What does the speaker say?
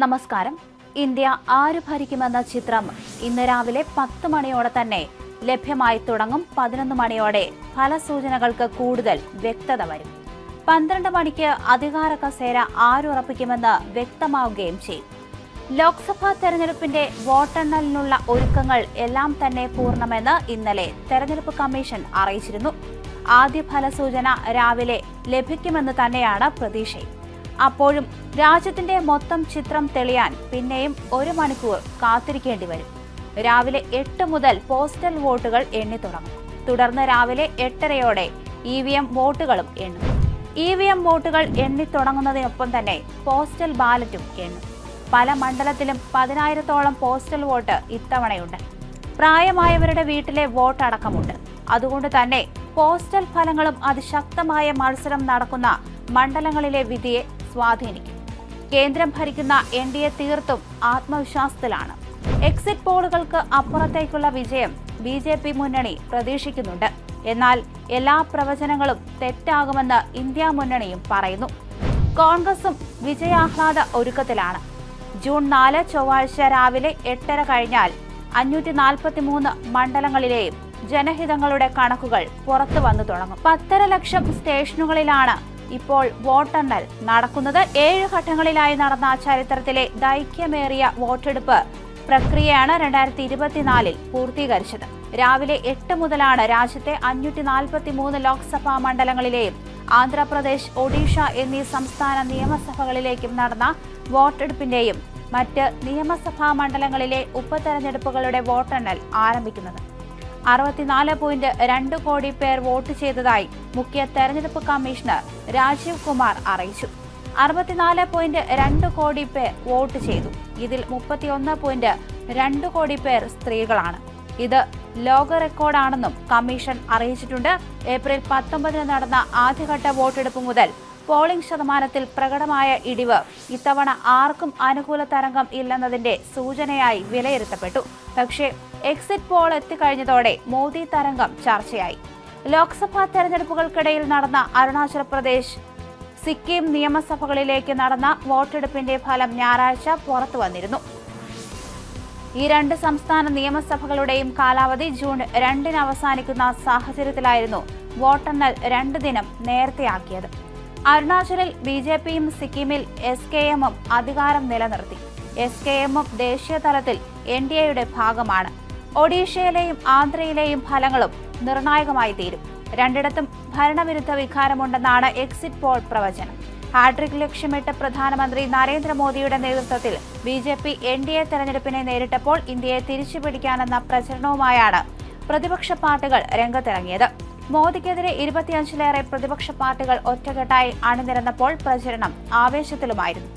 നമസ്കാരം. ഇന്ത്യ ആര് ഭരിക്കുമെന്ന ചിത്രം ഇന്ന് രാവിലെ പത്ത് മണിയോടെ തന്നെ ലഭ്യമായി തുടങ്ങും. പതിനൊന്ന് മണിയോടെ ഫലസൂചനകൾക്ക് കൂടുതൽ വ്യക്തത വരും. പന്ത്രണ്ട് മണിക്ക് അധികാര കസേര ആരുറപ്പിക്കുമെന്ന് വ്യക്തമാവുകയും ചെയ്യും. ലോക്സഭാ തെരഞ്ഞെടുപ്പിന്റെ വോട്ടെണ്ണലിനുള്ള ഒരുക്കങ്ങൾ എല്ലാം തന്നെ പൂർണമെന്ന് ഇന്നലെ തെരഞ്ഞെടുപ്പ് കമ്മീഷൻ അറിയിച്ചിരുന്നു. ആദ്യ ഫലസൂചന രാവിലെ ലഭിക്കുമെന്ന് തന്നെയാണ് പ്രതീക്ഷയും. അപ്പോഴും രാജ്യത്തിന്റെ മൊത്തം ചിത്രം തെളിയാൻ പിന്നെയും ഒരു മണിക്കൂർ കാത്തിരിക്കേണ്ടി വരും. രാവിലെ എട്ട് മുതൽ പോസ്റ്റൽ വോട്ടുകൾ എണ്ണി തുടങ്ങും. തുടർന്ന് രാവിലെ എട്ടരയോടെ ഇ വി എം വോട്ടുകളും എണ്ണും. ഇ വി എം വോട്ടുകൾ എണ്ണിത്തുടങ്ങുന്നതിനൊപ്പം തന്നെ പോസ്റ്റൽ ബാലറ്റും എണ്ണും. പല മണ്ഡലത്തിലും പതിനായിരത്തോളം പോസ്റ്റൽ വോട്ട് ഇത്തവണയുണ്ട്. പ്രായമായവരുടെ വീട്ടിലെ വോട്ടടക്കമുണ്ട്. അതുകൊണ്ട് തന്നെ പോസ്റ്റൽ ഫലങ്ങളും അതിശക്തമായ മത്സരം നടക്കുന്ന മണ്ഡലങ്ങളിലെ വിധിയെ സ്വാധീനിക്കും. കേന്ദ്രം ഭരിക്കുന്ന എൻ ഡി എ തീർത്തും ആത്മവിശ്വാസത്തിലാണ്. എക്സിറ്റ് പോളുകൾക്ക് അപ്പുറത്തേക്കുള്ള വിജയം ബി ജെ പി മുന്നണി പ്രതീക്ഷിക്കുന്നുണ്ട്. എന്നാൽ എല്ലാ പ്രവചനങ്ങളും തെറ്റാകുമെന്ന് ഇന്ത്യ മുന്നണിയും പറയുന്നു. കോൺഗ്രസും വിജയാഹ്ലാദ ഒരുക്കത്തിലാണ്. ജൂൺ നാല് ചൊവ്വാഴ്ച രാവിലെ എട്ടര കഴിഞ്ഞാൽ അഞ്ഞൂറ്റി നാൽപ്പത്തി മൂന്ന് മണ്ഡലങ്ങളിലെയും ജനഹിതങ്ങളുടെ കണക്കുകൾ പുറത്തു വന്നു തുടങ്ങും. പത്തര ലക്ഷം സ്റ്റേഷനുകളിലാണ് ഇപ്പോൾ വോട്ടെണ്ണൽ നടക്കുന്നത് ഏഴ് ഘട്ടങ്ങളിലായി നടന്ന ചരിത്രത്തിലെ ദൈക്യമേറിയ വോട്ടെടുപ്പ് പ്രക്രിയയാണ് രണ്ടായിരത്തി ഇരുപത്തിനാലിൽ പൂർത്തീകരിച്ചത്. രാവിലെ എട്ട് മുതലാണ് രാജ്യത്തെ അഞ്ഞൂറ്റി നാൽപ്പത്തി മൂന്ന് ലോക്സഭാ മണ്ഡലങ്ങളിലെയും ആന്ധ്രാപ്രദേശ് ഒഡീഷ എന്നീ സംസ്ഥാന നിയമസഭകളിലേക്കും നടന്ന വോട്ടെടുപ്പിന്റെയും മറ്റ് നിയമസഭാ മണ്ഡലങ്ങളിലെ ഉപതെരഞ്ഞെടുപ്പുകളുടെ വോട്ടെണ്ണൽ ആരംഭിക്കുന്നത്. അറുപത്തിനാല് പോയിന്റ് രണ്ട് കോടി പേർ വോട്ട് ചെയ്തതായി മുഖ്യ തെരഞ്ഞെടുപ്പ് കമ്മീഷണർ രാജീവ് കുമാർ അറിയിച്ചു. അറുപത്തിനാല് പോയിന്റ് രണ്ട് കോടി പേർ വോട്ട് ചെയ്തു. ഇതിൽ മുപ്പത്തിയൊന്ന് പോയിന്റ് രണ്ട് കോടി പേർ സ്ത്രീകളാണ്. ഇത് ലോക റെക്കോർഡാണെന്നും കമ്മീഷൻ അറിയിച്ചിട്ടുണ്ട്. ഏപ്രിൽ പത്തൊമ്പതിന് നടന്ന ആദ്യഘട്ട വോട്ടെടുപ്പ് മുതൽ പോളിംഗ് ശതമാനത്തിൽ പ്രകടമായ ഇടിവ് ഇത്തവണ ആർക്കും അനുകൂല തരംഗം ഇല്ലെന്നതിന്റെ സൂചനയായി വിലയിരുത്തപ്പെട്ടു. പക്ഷേ എക്സിറ്റ് പോൾ എത്തിക്കഴിഞ്ഞതോടെ മോദി തരംഗം ചർച്ചയായി. ലോക്സഭാ തെരഞ്ഞെടുപ്പുകൾക്കിടയിൽ നടന്ന അരുണാചൽ പ്രദേശ് സിക്കിം നിയമസഭകളിലേക്ക് നടന്ന വോട്ടെടുപ്പിന്റെ ഫലം ഞായറാഴ്ച പുറത്തു വന്നിരുന്നു ഈ രണ്ട് സംസ്ഥാന നിയമസഭകളുടെയും കാലാവധി ജൂൺ രണ്ടിന് അവസാനിക്കുന്ന സാഹചര്യത്തിലായിരുന്നു വോട്ടെണ്ണൽ രണ്ട് ദിനം നേരത്തെയാക്കിയത്. അരുണാചലിൽ ബി ജെ പിയും സിക്കിമിൽ എസ് കെ എമ്മും അധികാരം നിലനിർത്തി. എസ് കെ എമ്മും ദേശീയ തലത്തിൽ എൻ ഡി എയുടെ ഭാഗമാണ്. ഒഡീഷയിലെയും ആന്ധ്രയിലെയും ഫലങ്ങളും നിർണായകമായി തീരും. രണ്ടിടത്തും ഭരണവിരുദ്ധ വികാരമുണ്ടെന്നാണ് എക്സിറ്റ് പോൾ പ്രവചനം. ഹാട്രിക് ലക്ഷ്യമിട്ട് പ്രധാനമന്ത്രി നരേന്ദ്രമോദിയുടെ നേതൃത്വത്തിൽ B J P N D A തെരഞ്ഞെടുപ്പിനെ നേരിട്ടപ്പോൾ ഇന്ത്യയെ തിരിച്ചുപിടിക്കാനെന്ന പ്രചരണവുമായാണ് പ്രതിപക്ഷ പാർട്ടികൾ രംഗത്തിറങ്ങിയത്. മോദിക്കെതിരെ ഇരുപത്തിയഞ്ചിലേറെ പ്രതിപക്ഷ പാർട്ടികൾ ഒറ്റക്കെട്ടായി അണിനിരന്നപ്പോൾ പ്രചരണം ആവേശത്തിലുമായിരുന്നു.